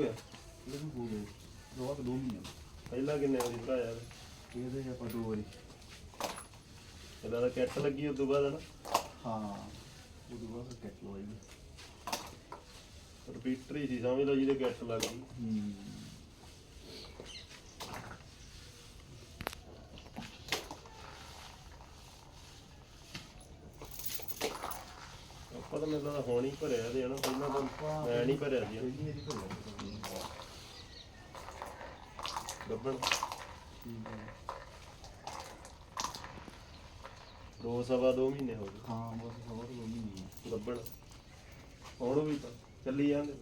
ਗਿਆ? ਇਹਨੂੰ ਹੋ ਗਏ ਦੋ ਕੁ ਦੋ ਮਹੀਨੇ ਪਹਿਲਾਂ ਕਿੰਨੇ ਵਾਰੀ ਭਰਾਇਆ ਇਹਦੇ ਆਪਾਂ ਦੋ ਵਾਰੀ। ਇਹਦਾ ਤਾਂ ਕਿੱਟ ਲੱਗੀ ਉਸ ਤੋਂ ਬਾਅਦ ਨਾ ਹਾਂ ਉਦੋਂ ਬਾਅਦ ਕੱਟ ਲਵਾਈ ਰਿਪੀਟਰ ਹੀ ਸੀ ਸਮਝ ਲਓ ਜਿਹਦੇ ਕਿੱਟ ਲੱਗ ਗਈ। ਹੂੰ। ਆਪਾਂ ਤਾਂ ਮੈਨੂੰ ਲੱਗਦਾ ਹੁਣ ਹੀ ਭਰਿਆ ਤੇ ਹਨਾ? ਪਹਿਲਾਂ ਤਾਂ ਮੈਂ ਨਹੀਂ ਭਰਿਆ ਸੀ। ਪਹਿਲੀ ਵਾਰੀ ਭਰਿਆ ਗੱਬਣ ਹੈ। ਦੋ ਸਵਾ ਦੋ ਮਹੀਨੇ ਹੋ ਗਏ। ਹਾਂ ਬਸ ਤੋਂ ਦੋ ਮਹੀਨੇ ਗੱਬਣ। ਹੁਣ ਵੀ ਤਾਂ ਚੱਲੀ ਜਾਂਦੇ।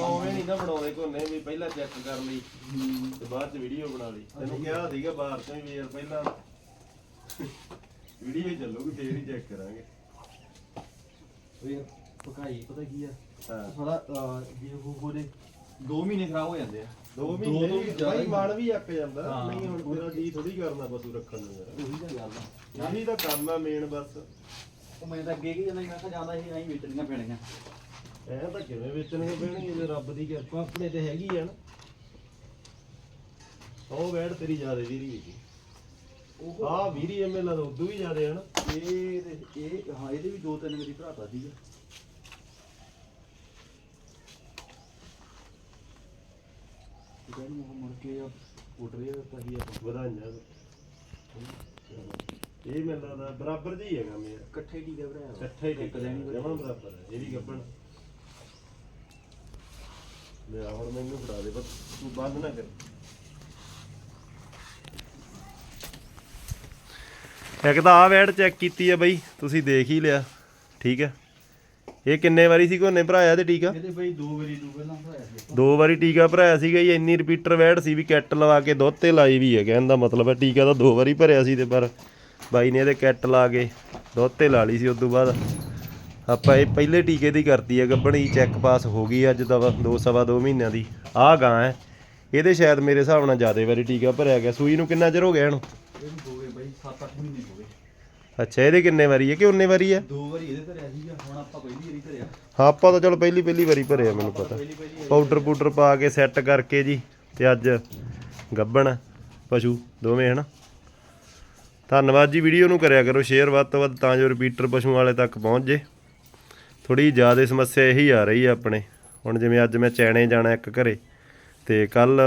ਉਵੇਂ ਨਹੀਂ ਨਾ ਬਣਾਉਂਦੇ ਕੋਨੇ ਵੀ ਪਹਿਲਾਂ ਚੈੱਕ ਕਰ ਲਈ ਤੇ ਬਾਅਦ ਚ ਵੀਡੀਓ ਬਣਾ ਲਈ। ਤੈਨੂੰ ਕਿਹਾ ਸੀਗਾ ਬਾਹਰ ਤੋਂ ਵੀ ਯਾਰ ਪਹਿਲਾਂ। ਵੀਡੀਓ ਚੱਲੂਗੀ ਫੇਰ ਹੀ ਚੈੱਕ ਕਰਾਂਗੇ। ਇਹ ਪਕਾਈ ਪਤਾ ਕੀ ਆ? ਹਾਂ। ਥੋੜਾ ਜੇ ਉਹ ਹੋਰੇ 2 ਮਹੀਨੇ ਖਰਾਬ ਹੋ ਜਾਂਦੇ ਆ। ਦੋ ਦੋ ਮਹੀਨੇ? ਤੋਂ ਵੀ ਹੀ। ਮਨ ਵੀ ਅੱਕ ਜਾਂਦਾ। ਹਾਂ। ਨਹੀਂ ਹੁਣ ਤੇਰਾ ਜੀ ਥੋੜੀ ਕਰਨਾ ਪਸ਼ੂ ਰੱਖਣ ਨੂੰ ਯਾਰ ਉਹੀ ਤਾਂ ਗੱਲ ਆ। ਇਹੀ ਤਾਂ ਕੰਮ ਆ ਮੇਨ ਬਸ। ਉਹ ਮੈਂ ਤਾਂ ਅੱਗੇ ਕੀ ਜਾਂਦਾ ਸੀ, ਮੈਂ ਕਿਹਾ ਜਾਂਦਾ ਸੀ ਐਂ ਵੇਚਣੀਆਂ ਪੈਣੀਆਂ। ਐ ਤਾਂ ਕਿਵੇਂ ਵੇਚਣਗੇ ਪੈਣਗੇ ਜੇ ਰੱਬ ਦੀ ਕਿਰਪਾ ਆਪਣੇ ਤੇ ਹੈਗੀ ਆ ਨਾ। ਉਹ ਵੈੜ ਤੇਰੀ ਜ਼ਿਆਦਾ ਵੀਰੀ ਹੈਗੀ ਉਹ ਆ ਵੀਰੀ ਐਮਐਲ ਦਾ ਉਦੋਂ ਵੀ ਜ਼ਿਆਦਾ ਹੈ ਨਾ। ਇਹ ਤੇ- ਇਹ ਹਾਂ ਇਹਦੇ ਵੀ ਦੋ ਤਿੰਨ ਵਾਰੀ ਭਰਾਤਾ ਸੀਗਾ। ਇਹ ਕਹਿੰਦੇ ਉਹ ਮੁੜ ਕੇ ਆ ਉੱਡ ਰਿਹਾ ਤਾਂ ਹੀ ਆਪਾਂ। ਵਧਾਈਆਂ। ਇਹ ਮੈਨੂੰ ਲੱਗਦਾ ਬਰਾਬਰ ਜਿਹਾ ਹੀ ਹੈਗਾ ਮੇਰਾ। ਇਕੱਠੇ ਹੈ ਭਰਾ ਇਕੱਠਾ ਹੀ ਇੱਕ ਲੈਣੀ ਜਮਾ ਬਰਾਬਰ ਹੈ ਇਹ ਵੀ ਗੱਬਣ। ਲੈ ਆ ਹੁਣ ਮੈਨੂੰ ਫੜਾ ਦੇ ਬਸ ਤੂੰ ਬੰਦ ਨਾ ਕਰ। ਇੱਕ ਤਾਂ ਆ ਵੈਡ ਚੈੱਕ ਕੀਤੀ ਆ ਬਈ ਤੁਸੀਂ ਦੇਖ ਹੀ ਲਿਆ ਠੀਕ ਹੈ ਇਹ ਕਿੰਨੇ ਵਾਰੀ ਸੀ ਕੋਨੇ ਭਰਾਇਆ ਤੇ ਟੀਕਾ? ਇਹਦੇ ਬਈ ਦੋ ਵਾਰੀ ਦੋ ਪਹਿਲਾਂ ਭਰਾਇਆ ਸੀ ਦੋ ਵਾਰੀ ਟੀਕਾ ਭਰਾਇਆ ਸੀਗਾ ਜੀ ਇੰਨੀ ਰਿਪੀਟਰ ਵੈਡ ਸੀ ਵੀ ਕੈਟ ਲਵਾ ਕੇ ਦੁੱਧ ਤੇ ਲਾਈ ਵੀ ਹੈ ਕਹਿਣ ਦਾ ਮਤਲਬ ਹੈ ਟੀਕਾ ਤਾਂ ਦੋ ਵਾਰੀ ਭਰਿਆ ਸੀ ਤੇ ਪਰ ਬਾਈ ਨੇ ਇਹਦੇ ਕੈਟ ਲਾ ਕੇ ਦੁੱਧ ਤੇ ਲਾ ਲਈ ਸੀ ਉਸ ਤੋਂ ਬਾਅਦ। ਆਪਾਂ ਇਹ ਪਹਿਲੇ ਟੀਕੇ ਦੀ ਕਰਤੀ ਹੈ ਗੱਬਣੀ ਚੈੱਕ ਪਾਸ ਹੋ ਗਈ ਅੱਜ ਵਾ- ਦੋ ਸਵਾ ਦੋ ਮਹੀਨਿਆਂ ਦੀ। ਆਹ ਗਾਂ ਹੈ ਇਹਦੇ ਸ਼ਾਇਦ ਮੇਰੇ ਹਿਸਾਬ ਨਾਲ ਜ਼ਿਆਦਾ ਵਾਰੀ ਟੀਕਾ ਭਰਿਆ ਗਿਆ। ਸੂਈ ਨੂੰ ਕਿੰਨਾ ਚਿਰ ਹੋ ਗਿਆ ਇਹਨੂੰ ਇਹਨੂੰ ਹੋ ਗਏ ਬਈ 7-8 ਮਹੀਨੇ ਹੋ ਗਏ ਅੱਛਾ ਇਹਦੇ ਕਿੰਨੇ ਵਾਰੀ ਹੈ ਕਿ ਉਨੇ ਵਾਰੀ ਹੈ? ਦੋ ਵਾਰੀ ਇਹਦੇ ਧਰਿਆ ਸੀਗਾ ਹੁਣ ਆਪਾਂ ਪਹਿਲੀ ਵਾਰੀ ਧਰਿਆ। ਹਾਂ ਆਪਾਂ ਤਾਂ ਚਲੋ ਪਹਿਲੀ ਪਹਿਲੀ ਵਾਰੀ ਭਰਿਆ ਮੈਨੂੰ ਪਤਾ। ਪਹਿਲੀ ਪਹਿਲੀ ਪਾਊਡਰ ਪੂਡਰ ਪਾ ਕੇ ਸੈੱਟ ਕਰਕੇ ਜੀ ਤੇ ਅੱਜ ਗੱਬਣ ਪਸ਼ੂ ਦੋਵੇਂ ਹਨ? ਧੰਨਵਾਦ ਜੀ ਵੀਡੀਓ ਨੂੰ ਕਰਿਆ ਕਰੋ ਸ਼ੇਅਰ ਵੱਧ ਤੋਂ ਵੱਧ ਤਾਂ ਜੋ ਰਿਪੀਟਰ ਪਸ਼ੂ ਵਾਲੇ ਤੱਕ ਪਹੁੰਚ ਜੇ। ਥੋੜੀ ਜ਼ਿਆਦਾ ਸਮੱਸਿਆ ਇਹੀ ਆ ਰਹੀ ਆ ਆਪਣੇ। ਹੁਣ ਜਿਵੇਂ ਅੱਜ ਮੈਂ ਚੈਣੇ ਜਾਣਾ ਇੱਕ ਘਰੇ ਤੇ ਕੱਲ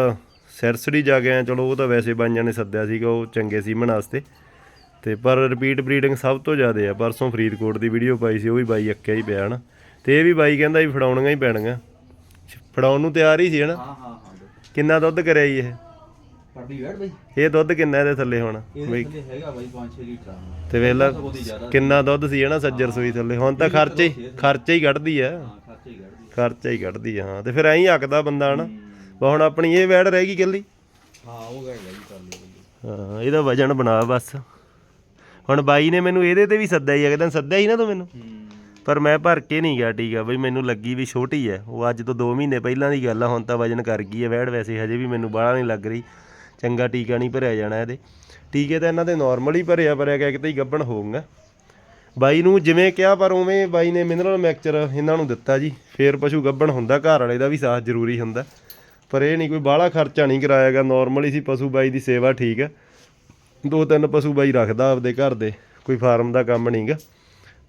ਸਿਰਸੜੀ ਜਾ ਕੇ ਆਇਆ ਚਲੋ ਉਹ ਤਾਂ ਵੈਸੇ ਬਾਈਆਂ ਨੇ ਸੱਦਿਆ ਸੀਗਾ ਉਹ ਚੰਗੇ ਸੀਮਨ ਵਾਸਤੇ। ਤੇ ਪਰ ਰਿਪੀਟ ਬਰੀਡਿੰਗ ਸਭ ਤੋਂ ਜ਼ਿਆਦਾ ਆ। ਪਰਸੋਂ ਫਰੀਦਕੋਟ ਦੀ ਵੀਡੀਓ ਪਾਈ ਸੀ ਉਹ ਵੀ ਬਾਈ ਅੱਕਿਆ ਹੀ ਪਿਆ ਹਨਾ। ਤੇ ਇਹ ਵੀ ਬਾਈ ਕਹਿੰਦਾ ਵੀ ਫੜਾਉਣੀਆਂ ਹੀ ਪੈਣਗੀਆਂ। ਫੜਾਉਣ ਨੂੰ ਤਿਆਰ ਹੀ ਸੀ ਹਨਾ। ਹਾਂ ਹਾਂ ਹਾਂ ਬਈ। ਕਿੰਨਾ ਦੁੱਧ ਕਰਿਆ ਜੀ ਇਹ? ਵੜ ਬਈ। ਇਹ ਦੁੱਧ ਕਿੰਨਾ ਇਹਦੇ ਥੱਲੇ ਹੁਣ? ਬਈ ਥੱਲੇ ਹੈਗਾ ਬਾਈ 5-6 ਲੀਟਰ ਆ। ਤੇ ਵੇਖ ਲਾ ਕਿੰਨਾ ਦੁੱਧ ਸੀ ਹਨਾ ਸੱਜਰ ਸੂਈ ਥੱਲੇ। ਹੁਣ ਤਾਂ ਖਰਚੇ ਖਰਚੇ ਹੀ ਕੱਢਦੀ ਆ। ਖਰਚੇ ਹੀ ਕੱਢਦੀ ਆ। ਹਾਂ ਤੇ ਫਿਰ ਐਂ ਹੀ ਅੱਕਦਾ ਬੰਦਾ ਹਨਾ। ਬਾ ਹੁਣ ਆਪਣੀ ਇਹ ਵੈੜ ਰਹਿ ਗਈ ਇਕੱਲੀ? ਹਾਂ ਉਹ ਗੱਲ ਹੈ ਜੀ ਕਰ ਲਈ ਬਈ ਹਾਂ ਇਹਦਾ ਵਜਨ ਬਣਾ ਬਸ। ਹੁਣ ਬਾਈ ਨੇ ਮੈਨੂੰ ਇਹਦੇ ਤੇ ਵੀ ਸੱਦਿਆ ਹੀ ਅਗਦਾਂ ਸੱਦਿਆ ਹੀ ਨਾ ਤੂੰ ਮੈਨੂੰ। ਪਰ ਮੈਂ ਭਰ ਕੇ ਨਹੀਂ ਗਿਆ ਟੀਕਾ ਬਈ ਮੈਨੂੰ ਲੱਗੀ ਵੀ ਛੋਟੀ ਹੈ ਉਹ ਅੱਜ ਤੋਂ 2 ਮਹੀਨੇ ਪਹਿਲਾਂ ਦੀ ਗੱਲ ਆ ਹੁਣ ਤਾਂ ਵਜਨ ਕਰ ਗਈ ਹੈ ਵੈੜ ਵੈਸੇ ਹਜੇ ਵੀ ਮੈਨੂੰ ਬਾਹਲਾ ਨਹੀਂ ਲੱਗ ਰਹੀ। ਚੰਗਾ ਟੀਕਾ ਨਹੀਂ ਭਰਿਆ ਜਾਣਾ ਇਹਦੇ। ਟੀਕੇ ਤਾਂ ਇਹਨਾਂ ਦੇ ਨਾਰਮਲ ਹੀ ਭਰਿਆ ਭਰਿਆ ਗਿਆ ਕਿਤੇ ਹੀ ਗੱਭਣ ਹੋਊਗਾ ਬਾਈ ਨੂੰ ਜਿਵੇਂ ਕਿਹਾ ਪਰ ਉਵੇਂ ਬਾਈ ਨੇ ਮਿਨਰਲ ਮਿਕਸਚਰ ਇਹਨਾਂ ਨੂੰ ਦਿੱਤਾ ਜੀ। ਫੇਰ ਪਸ਼ੂ ਗੱਭਣ ਹੁੰਦਾ ਘਰ ਵਾਲੇ ਦਾ ਵੀ ਸਾਥ ਜ਼ਰੂਰੀ ਹੁੰਦਾ। ਪਰ ਇਹ ਨਹੀਂ ਕੋਈ ਬਾਹਲਾ ਖਰਚਾ ਨਹੀਂ ਕਰਾਇਆਗਾ ਨਾਰਮਲ ਹੀ ਸੀ ਪਸ਼ੂ ਬਾਈ ਦੀ ਸੇਵਾ ਠੀਕ ਹੈ ਦੋ ਤਿੰਨ ਪਸ਼ੂ ਬਾਈ ਰੱਖਦਾ ਆਪਦੇ ਘਰ ਦੇ, ਕੋਈ ਫਾਰਮ ਦਾ ਕੰਮ ਨਹੀਂਗਾ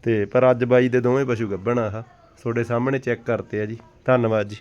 ਤੇ ਪਰ ਅੱਜ ਬਾਈ ਦੇ ਦੋਵੇਂ ਪਸ਼ੂ ਗੱਭਣ ਆ ਆਹ। ਤੁਹਾਡੇ ਸਾਹਮਣੇ ਚੈੱਕ ਕਰਤੇ ਆ ਜੀ। ਧੰਨਵਾਦ ਜੀ।